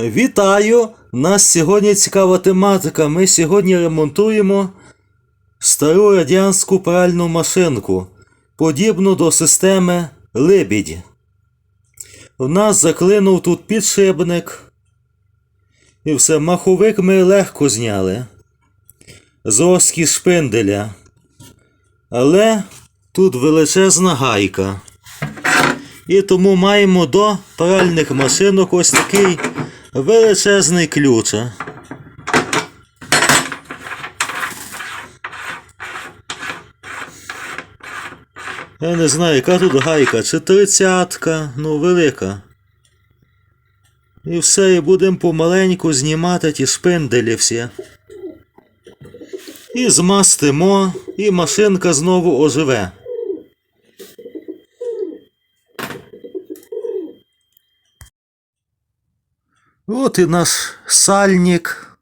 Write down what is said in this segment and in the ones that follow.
Вітаю! Нас сьогодні цікава тематика. Ми сьогодні ремонтуємо стару радянську пральну машинку, подібну до системи Лебідь. У нас заклинув тут підшипник. І все, маховик ми легко зняли. З шпинделя. Але тут величезна гайка. І тому маємо до пральних машинок ось такий величезний ключа. Я не знаю, яка тут гайка, чи тридцятка, ну велика. І все, і будемо помаленьку знімати ті шпинделі всі. І змастимо, і машинка знову оживе. От і наш сальник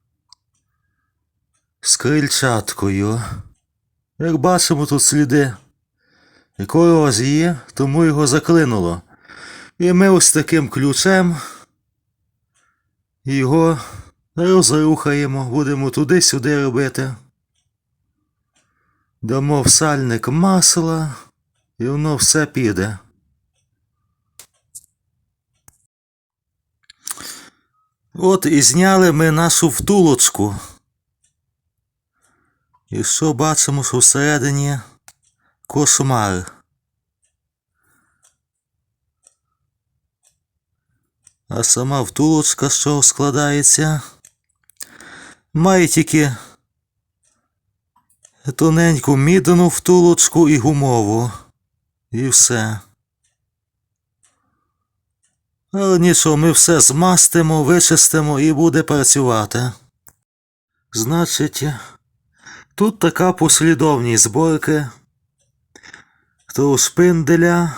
з крильчаткою. Як бачимо, тут сліди корозії, тому його заклинуло. І ми ось таким ключем його розрухаємо, будемо туди-сюди робити. Дамо в сальник масла, і воно все піде. От і зняли ми нашу втулочку. І що бачимо, що всередині кошмар. А сама втулочка, чого складається, має тільки тоненьку мідну втулочку і гумову. І все. Нічого, ми все змастимо, вичистимо і буде працювати. Значить, тут така послідовність зборки того шпинделя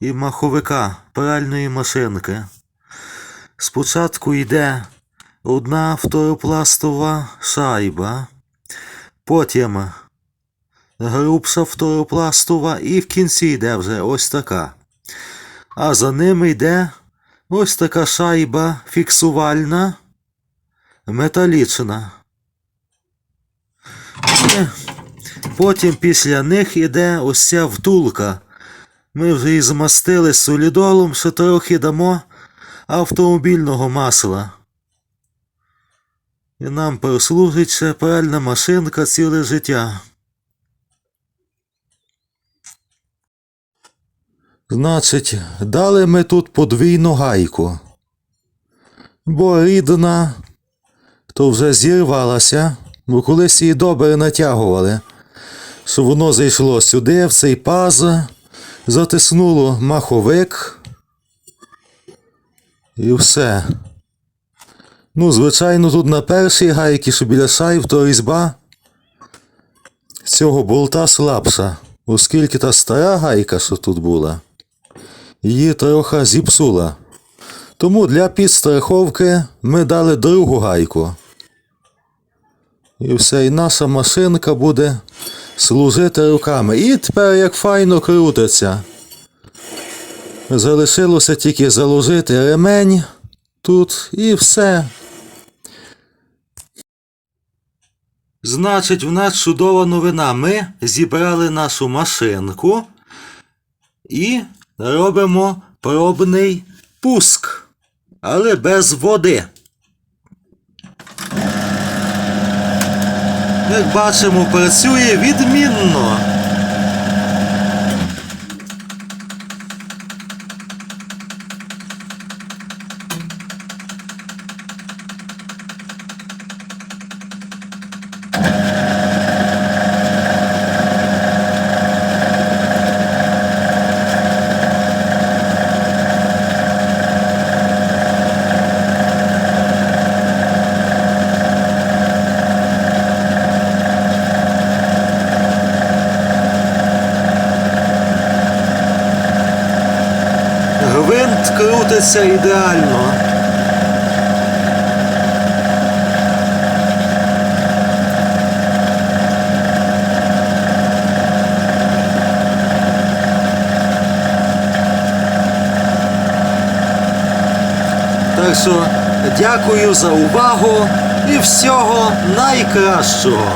і маховика пральної машинки. Спочатку йде одна фторопластова шайба, потім грубша фторопластова і в кінці йде вже ось така. А за ними йде ось така шайба фіксувальна, металічна. І Потім після них іде ось ця втулка. Ми вже її змастили солідолом, ще трохи дамо автомобільного масла. І нам прослужить ще пральна машинка ціле життя. Значить, дали ми тут подвійну гайку. Бо рідна, то вже зірвалася, бо колись її добре натягували, щоб воно зайшло сюди, в цей паз, затиснуло маховик. І все. Ну, звичайно, тут на першій гайці, що біля шайб, то різьба цього болта слабша, оскільки та стара гайка, що тут була, її трохи зіпсула. Тому для підстраховки ми дали другу гайку. І все, і наша машинка буде служити руками. І тепер як файно крутиться. Залишилося тільки заложити ремень тут і все. Значить, в нас чудова новина. Ми зібрали нашу машинку і робимо пробний пуск, але без води. Як бачимо, працює відмінно. Гвинт крутиться ідеально. Так що Дякую за увагу і всього найкращого!